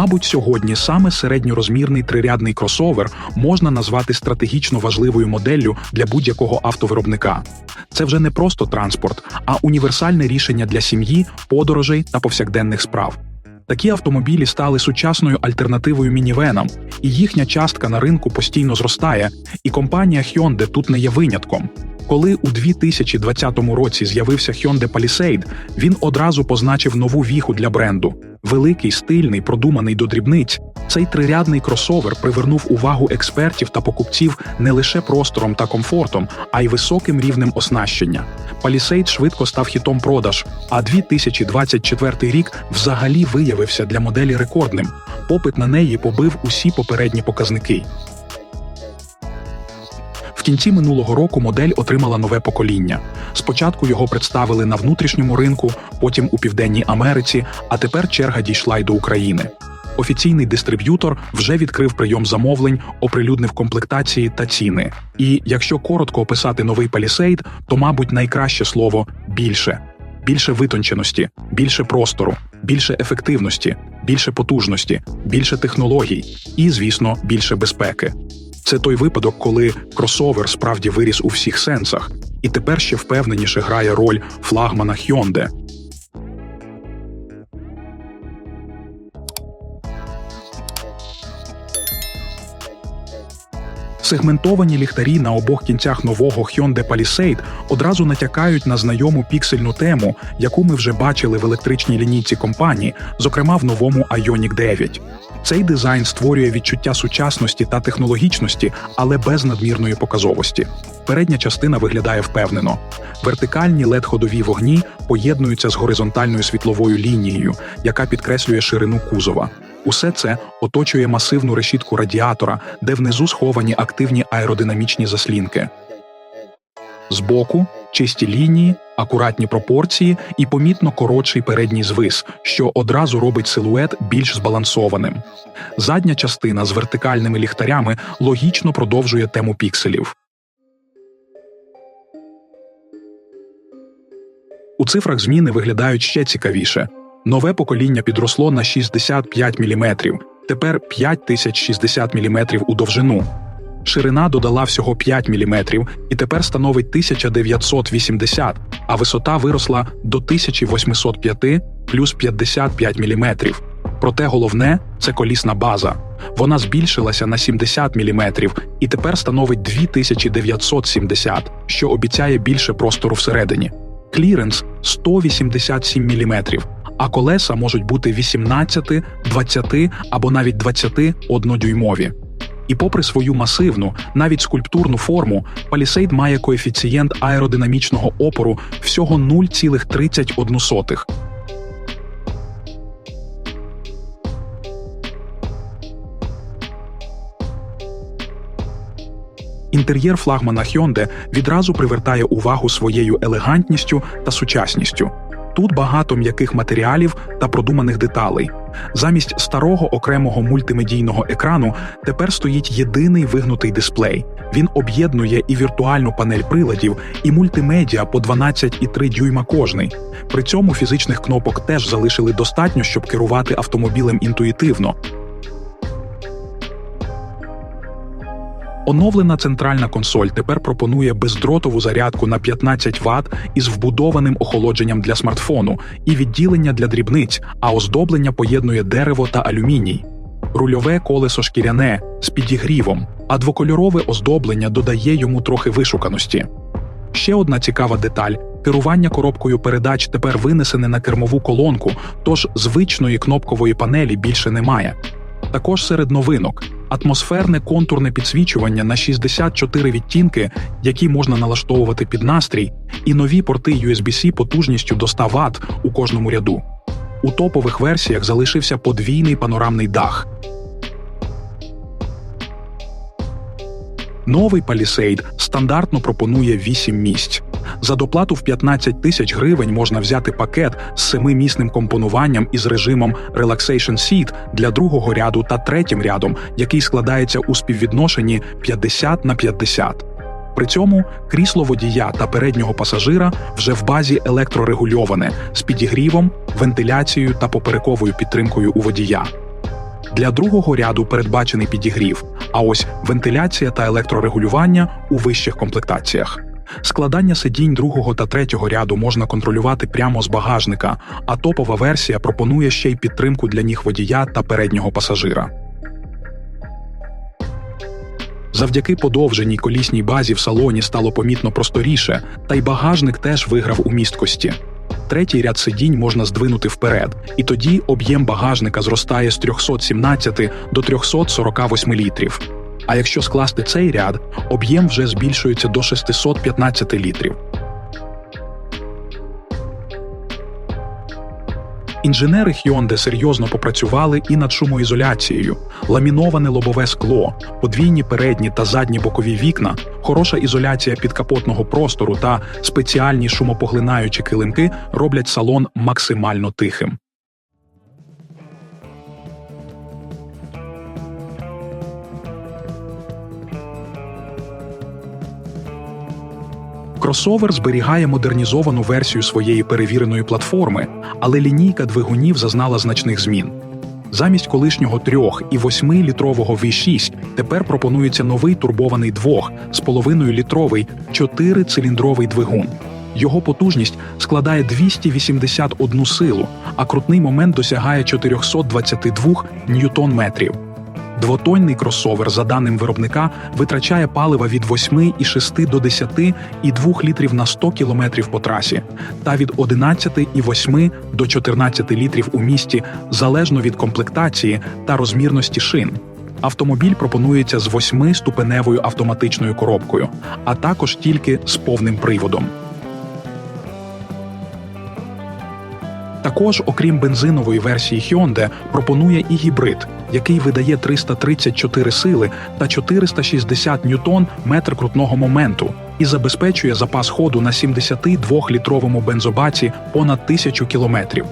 Мабуть, сьогодні саме середньорозмірний трирядний кросовер можна назвати стратегічно важливою моделлю для будь-якого автовиробника. Це вже не просто транспорт, а універсальне рішення для сім'ї, подорожей та повсякденних справ. Такі автомобілі стали сучасною альтернативою мінівенам, і їхня частка на ринку постійно зростає, і компанія Hyundai тут не є винятком. Коли у 2020 році з'явився Hyundai Palisade, він одразу позначив нову віху для бренду. Великий, стильний, продуманий до дрібниць. Цей трирядний кросовер привернув увагу експертів та покупців не лише простором та комфортом, а й високим рівнем оснащення. Palisade швидко став хітом продаж, а 2024 рік взагалі виявився для моделі рекордним. Попит на неї побив усі попередні показники. В кінці минулого року модель отримала нове покоління. Спочатку його представили на внутрішньому ринку, потім у Південній Америці, а тепер черга дійшла й до України. Офіційний дистриб'ютор вже відкрив прийом замовлень, оприлюднив комплектації та ціни. І якщо коротко описати новий Palisade, то, мабуть, найкраще слово більше. Більше витонченості, більше простору, більше ефективності, більше потужності, більше технологій і, звісно, більше безпеки. Це той випадок, коли кросовер справді виріс у всіх сенсах, і тепер ще впевненіше грає роль флагмана Hyundai. Сегментовані ліхтарі на обох кінцях нового Hyundai Palisade одразу натякають на знайому піксельну тему, яку ми вже бачили в електричній лінійці компанії, зокрема в новому Ioniq 9. Цей дизайн створює відчуття сучасності та технологічності, але без надмірної показовості. Передня частина виглядає впевнено. Вертикальні led ходові вогні поєднуються з горизонтальною світловою лінією, яка підкреслює ширину кузова. Усе це оточує масивну решітку радіатора, де внизу сховані активні аеродинамічні заслінки. Збоку чисті лінії, акуратні пропорції і помітно коротший передній звис, що одразу робить силует більш збалансованим. Задня частина з вертикальними ліхтарями логічно продовжує тему пікселів. У цифрах зміни виглядають ще цікавіше. Нове покоління підросло на 65 мм, тепер 5060 мм у довжину. Ширина додала всього 5 мм і тепер становить 1980, а висота виросла до 1805 плюс 55 мм. Проте головне це колісна база. Вона збільшилася на 70 мм і тепер становить 2970, що обіцяє більше простору всередині. Кліренс 187 мм, а колеса можуть бути 18, 20 або навіть 21 дюймові. І попри свою масивну, навіть скульптурну форму, Palisade має коефіцієнт аеродинамічного опору всього 0,31. Інтер'єр флагмана Hyundai відразу привертає увагу своєю елегантністю та сучасністю. Тут багато м'яких матеріалів та продуманих деталей. Замість старого окремого мультимедійного екрану тепер стоїть єдиний вигнутий дисплей. Він об'єднує і віртуальну панель приладів, і мультимедіа по 12,3 дюйма кожний. При цьому фізичних кнопок теж залишили достатньо, щоб керувати автомобілем інтуїтивно. Оновлена центральна консоль тепер пропонує бездротову зарядку на 15 Вт із вбудованим охолодженням для смартфону і відділення для дрібниць, а оздоблення поєднує дерево та алюміній. Рульове колесо шкіряне з підігрівом, а двокольорове оздоблення додає йому трохи вишуканості. Ще одна цікава деталь: керування коробкою передач тепер винесене на кермову колонку, тож звичної кнопкової панелі більше немає. Також серед новинок атмосферне контурне підсвічування на 64 відтінки, які можна налаштовувати під настрій, і нові порти USB-C потужністю до 100 Вт у кожному ряду. У топових версіях залишився подвійний панорамний дах. Новий Palisade стандартно пропонує 8 місць. За доплату в 15 тисяч гривень можна взяти пакет з семимісним компонуванням із режимом Relaxation Seat для другого ряду та третім рядом, який складається у співвідношенні 50 на 50. При цьому крісло водія та переднього пасажира вже в базі електрорегульоване з підігрівом, вентиляцією та поперековою підтримкою у водія. Для другого ряду передбачений підігрів, а ось вентиляція та електрорегулювання у вищих комплектаціях. Складання сидінь другого та третього ряду можна контролювати прямо з багажника, а топова версія пропонує ще й підтримку для ніг водія та переднього пасажира. Завдяки подовженій колісній базі в салоні стало помітно просторіше, та й багажник теж виграв у місткості. Третій ряд сидінь можна здвинути вперед, і тоді об'єм багажника зростає з 317 до 348 літрів. А якщо скласти цей ряд, об'єм вже збільшується до 615 літрів. Інженери Hyundai серйозно попрацювали і над шумоізоляцією, ламіноване лобове скло, подвійні передні та задні бокові вікна, хороша ізоляція підкапотного простору та спеціальні шумопоглинаючі килимки роблять салон максимально тихим. Кросовер зберігає модернізовану версію своєї перевіреної платформи, але лінійка двигунів зазнала значних змін. Замість колишнього 3 і 8 літрового V6 тепер пропонується новий турбований 2 з половиною літровий 4-циліндровий двигун. Його потужність складає 281 силу, а крутний момент досягає 422 ньютон-метрів. Двотонний кросовер, за даним виробника, витрачає палива від 8,6 до 10 і 2 літрів на 100 км по трасі, та від 11,8 до 14 літрів у місті залежно від комплектації та розмірності шин. Автомобіль пропонується з 8-ступеневою автоматичною коробкою, а також тільки з повним приводом. Також, окрім бензинової версії Hyundai, пропонує і гібрид, який видає 334 сили та 460 ньютон метр крутного моменту і забезпечує запас ходу на 72-літровому бензобаці понад 1000 кілометрів.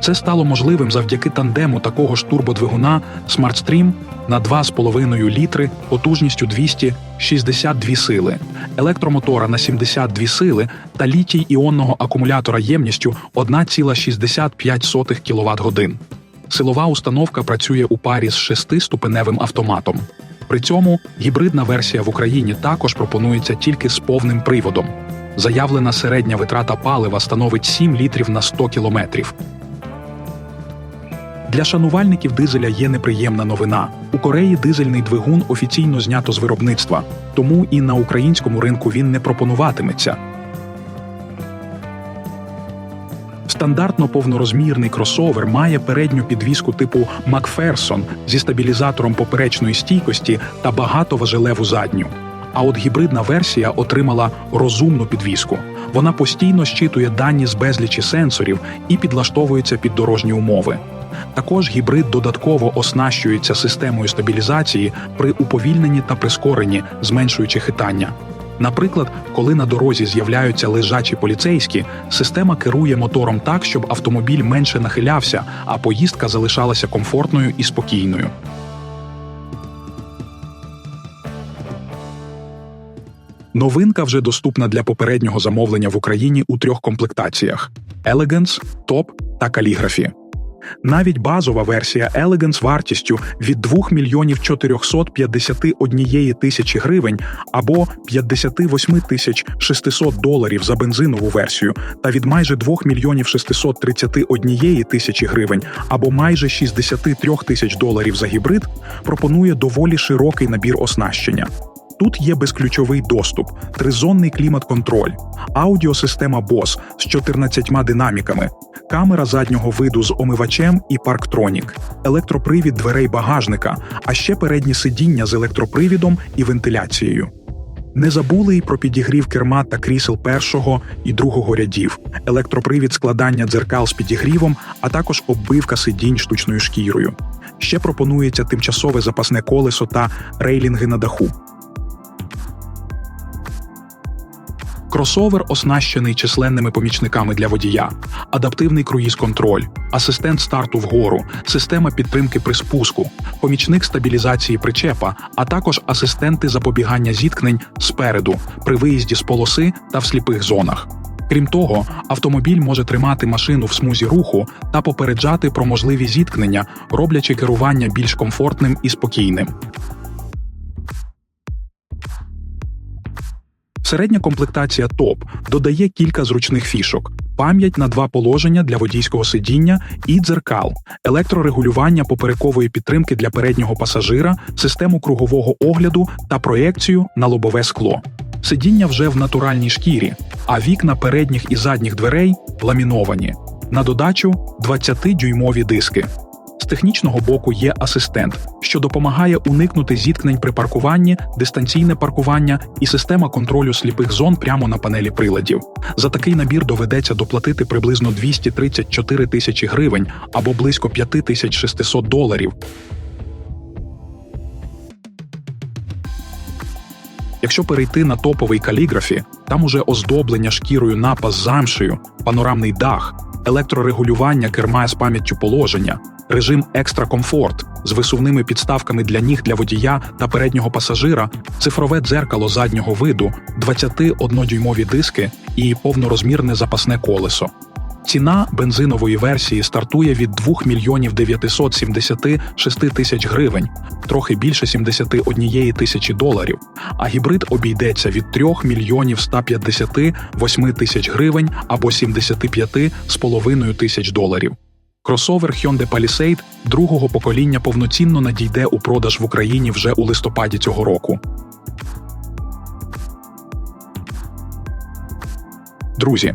Це стало можливим завдяки тандему такого ж турбодвигуна SmartStream на 2,5 літри потужністю 262 сили, електромотора на 72 сили та літій іонного акумулятора ємністю 1,65 кВт годин. Силова установка працює у парі з шестиступеневим автоматом. При цьому гібридна версія в Україні також пропонується тільки з повним приводом. Заявлена середня витрата палива становить 7 літрів на 100 кілометрів. Для шанувальників дизеля є неприємна новина. У Кореї дизельний двигун офіційно знято з виробництва, тому і на українському ринку він не пропонуватиметься. Стандартно повнорозмірний кросовер має передню підвіску типу Макферсон зі стабілізатором поперечної стійкості та багатоважелеву задню. А от гібридна версія отримала розумну підвіску. Вона постійно щитує дані з безлічі сенсорів і підлаштовується під дорожні умови. Також гібрид додатково оснащується системою стабілізації при уповільненні та прискоренні, зменшуючи хитання. Наприклад, коли на дорозі з'являються лежачі поліцейські, система керує мотором так, щоб автомобіль менше нахилявся, а поїздка залишалася комфортною і спокійною. Новинка вже доступна для попереднього замовлення в Україні у трьох комплектаціях: Elegance, Top та Calligraphy. Навіть базова версія Elegance вартістю від 2 мільйонів 451 тисячі гривень або 58 тисяч 600 доларів за бензинову версію та від майже 2 мільйонів 631 тисячі гривень або майже 63 тисяч доларів за гібрид пропонує доволі широкий набір оснащення. Тут є безключовий доступ, тризонний клімат-контроль, аудіосистема BOSE з 14 динаміками, камера заднього виду з омивачем і парктронік, електропривід дверей багажника, а ще передні сидіння з електропривідом і вентиляцією. Не забули й про підігрів керма та крісел першого і другого рядів, електропривід складання дзеркал з підігрівом, а також оббивка сидінь штучною шкірою. Ще пропонується тимчасове запасне колесо та рейлінги на даху. Кросовер оснащений численними помічниками для водія, адаптивний круїз-контроль, асистент старту вгору, система підтримки при спуску, помічник стабілізації причепа, а також асистенти запобігання зіткнень спереду при виїзді з полоси та в сліпих зонах. Крім того, автомобіль може тримати машину в смузі руху та попереджати про можливі зіткнення, роблячи керування більш комфортним і спокійним. Середня комплектація ТОП додає кілька зручних фішок: пам'ять на два положення для водійського сидіння і дзеркал, електрорегулювання поперекової підтримки для переднього пасажира, систему кругового огляду та проекцію на лобове скло. Сидіння вже в натуральній шкірі, а вікна передніх і задніх дверей ламіновані. На додачу 20-дюймові диски. З технічного боку є асистент, що допомагає уникнути зіткнень при паркуванні, дистанційне паркування і система контролю сліпих зон прямо на панелі приладів. За такий набір доведеться доплатити приблизно 234 тисячі гривень або близько 5600 доларів. Якщо перейти на топовий каліграфі, там уже оздоблення шкірою напас замшею, панорамний дах, електрорегулювання керма з пам'яттю положення, режим екстра комфорт з висувними підставками для ніг для водія та переднього пасажира, цифрове дзеркало заднього виду, 21-дюймові диски і повнорозмірне запасне колесо. Ціна бензинової версії стартує від 2 мільйонів 976 тисяч гривень, трохи більше 71 тисячі доларів, а гібрид обійдеться від 3 мільйонів 158 тисяч гривень або 75,5 тисяч доларів. Кросовер Hyundai Palisade другого покоління повноцінно надійде у продаж в Україні вже у листопаді цього року. Друзі,